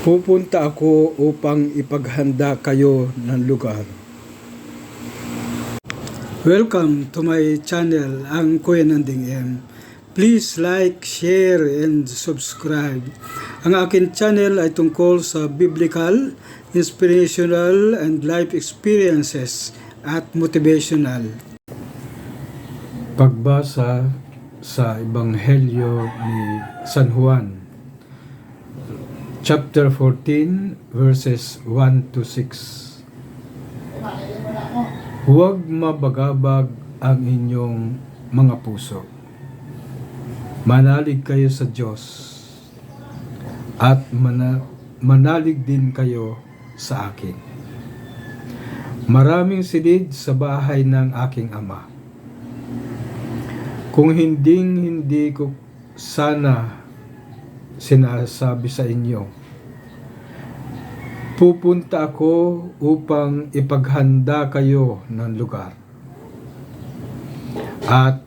Pupunta ako upang ipaghanda kayo ng lugar. Welcome to my channel, ang Kuya Nanding M. Please like, share, and subscribe. Ang akin channel ay tungkol sa biblical, inspirational, and life experiences at motivational. Pagbasa sa Ebanghelyo ni San Juan chapter 14 verses 1 to 6 Huwag mabagabag ang inyong mga puso. Manalig kayo sa Diyos at mana- manalig din kayo sa akin. Maraming silid sa bahay ng aking ama. Kung hinding hindi ko sana sinasabi sa inyo, pupunta ako upang ipaghanda kayo ng lugar. At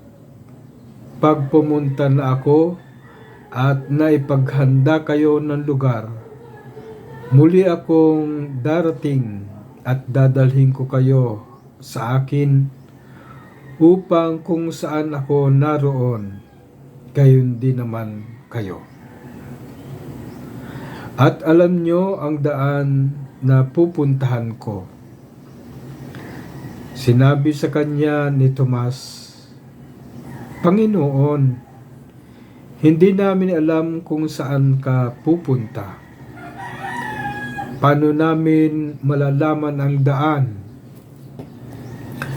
pag pumunta na ako at naipaghanda kayo ng lugar, muli akong darating at dadalhin ko kayo sa akin upang kung saan ako naroon, gayon din naman kayo. At alam nyo ang daan na pupuntahan ko. Sinabi sa kanya ni Tomas, Panginoon, hindi namin alam kung saan ka pupunta. Paano namin malalaman ang daan?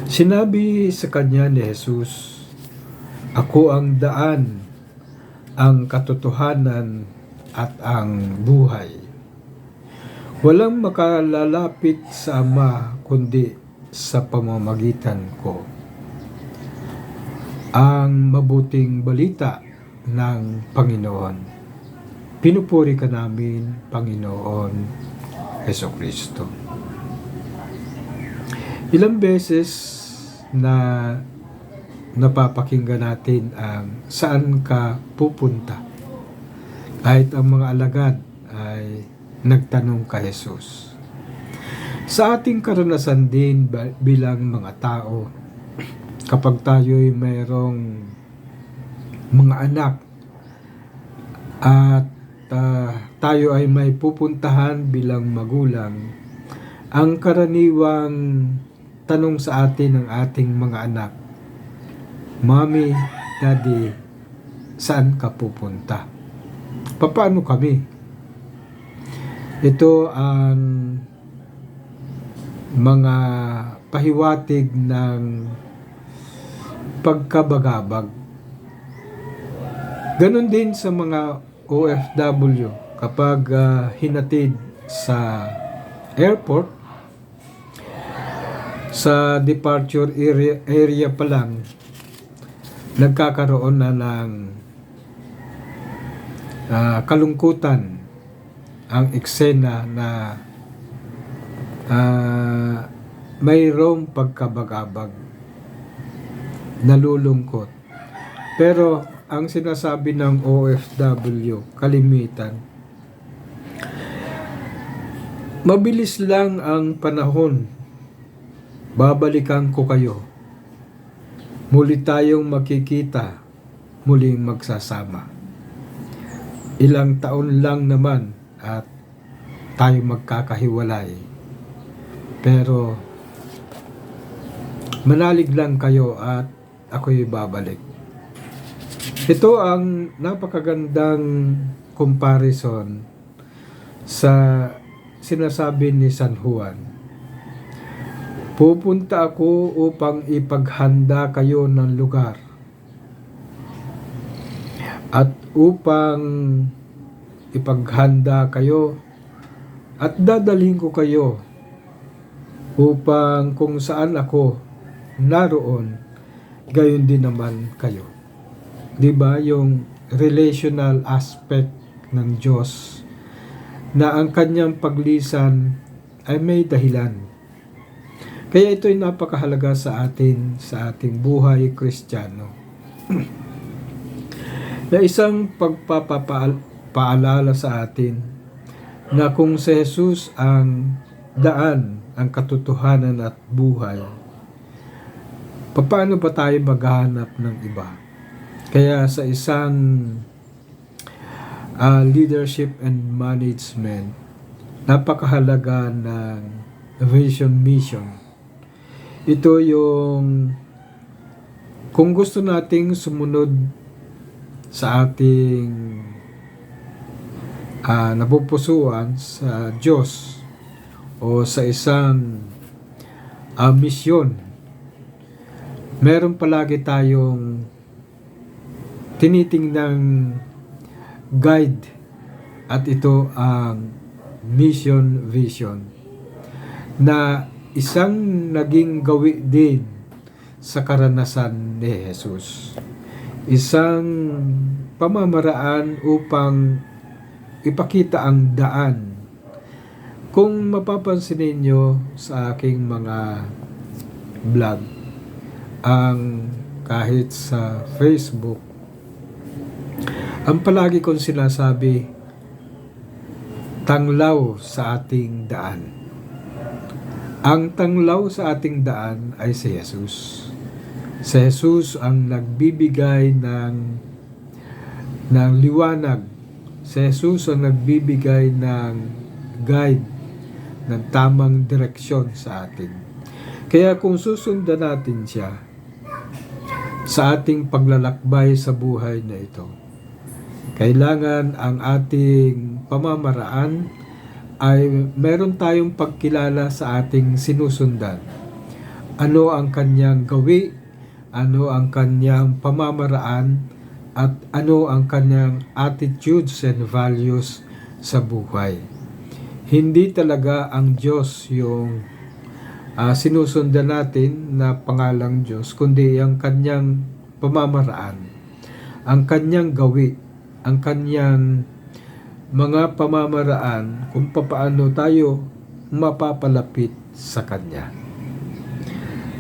Sinabi sa kanya ni Jesus, Ako ang daan, ang katotohanan at ang buhay. Walang makalalapit sa Ama kundi sa pamamagitan ko. Ang mabuting balita ng Panginoon. Pinupuri ka namin, Panginoon Heso Kristo. Ilang beses na napapakinggan natin ang saan ka pupunta kahit ang mga alagad ay nagtanong kay Jesus. Sa ating karanasan din bilang mga tao, kapag tayo'y mayroong mga anak at uh, tayo ay may pupuntahan bilang magulang, ang karaniwang tanong sa atin ng ating mga anak, Mommy, Daddy, saan ka pupunta? Paano kami? Ito ang mga pahiwatig ng pagkabagabag. Ganon din sa mga OFW kapag uh, hinatid sa airport sa departure area, area pa lang nagkakaroon na ng uh, kalungkutan ang eksena na uh, mayroong pagkabagabag. Nalulungkot. Pero ang sinasabi ng OFW kalimitan mabilis lang ang panahon. Babalikan ko kayo. Muli tayong makikita. Muling magsasama ilang taon lang naman at tayo magkakahiwalay. Pero manalig lang kayo at ako'y babalik. Ito ang napakagandang comparison sa sinasabi ni San Juan. Pupunta ako upang ipaghanda kayo ng lugar at upang ipaghanda kayo at dadalhin ko kayo upang kung saan ako naroon gayon din naman kayo. 'Di ba yung relational aspect ng Diyos na ang kanyang paglisan ay may dahilan. Kaya ito ay napakahalaga sa atin sa ating buhay kristyano. na isang pagpapaalala sa atin na kung si Jesus ang daan, ang katotohanan at buhay, paano ba tayo maghahanap ng iba? Kaya sa isang ah, leadership and management, napakahalaga ng vision mission. Ito yung kung gusto nating sumunod sa ating ah, napupusuan sa Diyos o sa isang ah, misyon, meron palagi tayong tinitingnang guide at ito ang mission vision na isang naging gawi din sa karanasan ni Jesus. Isang pamamaraan upang ipakita ang daan. Kung mapapansin ninyo sa aking mga vlog, ang kahit sa Facebook, ang palagi kong sinasabi, tanglaw sa ating daan. Ang tanglaw sa ating daan ay si Jesus. Si Jesus ang nagbibigay ng ng liwanag. Si Jesus ang nagbibigay ng guide, ng tamang direksyon sa atin. Kaya kung susundan natin siya sa ating paglalakbay sa buhay na ito, kailangan ang ating pamamaraan ay meron tayong pagkilala sa ating sinusundan. Ano ang kanyang gawi, ano ang kanyang pamamaraan, at ano ang kanyang attitudes and values sa buhay. Hindi talaga ang Diyos yung ah, sinusundan natin na pangalang Diyos, kundi ang kanyang pamamaraan, ang kanyang gawi, ang kanyang mga pamamaraan kung papaano tayo mapapalapit sa Kanya.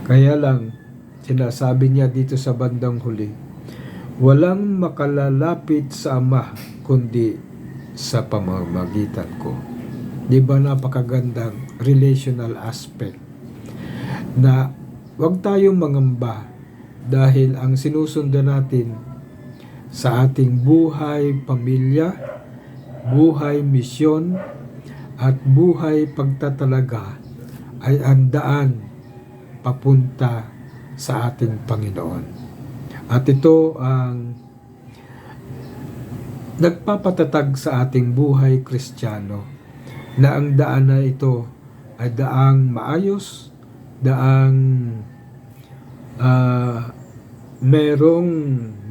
Kaya lang, sinasabi niya dito sa bandang huli, walang makalalapit sa Ama kundi sa pamamagitan ko. Di ba napakagandang relational aspect na wag tayong mangamba dahil ang sinusundan natin sa ating buhay, pamilya, buhay misyon at buhay pagtatalaga ay ang daan papunta sa ating Panginoon. At ito ang nagpapatatag sa ating buhay kristyano na ang daan na ito ay daang maayos, daang ah, merong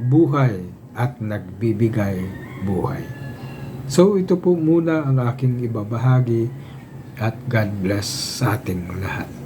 buhay at nagbibigay buhay. So ito po muna ang aking ibabahagi at God bless sa ating lahat.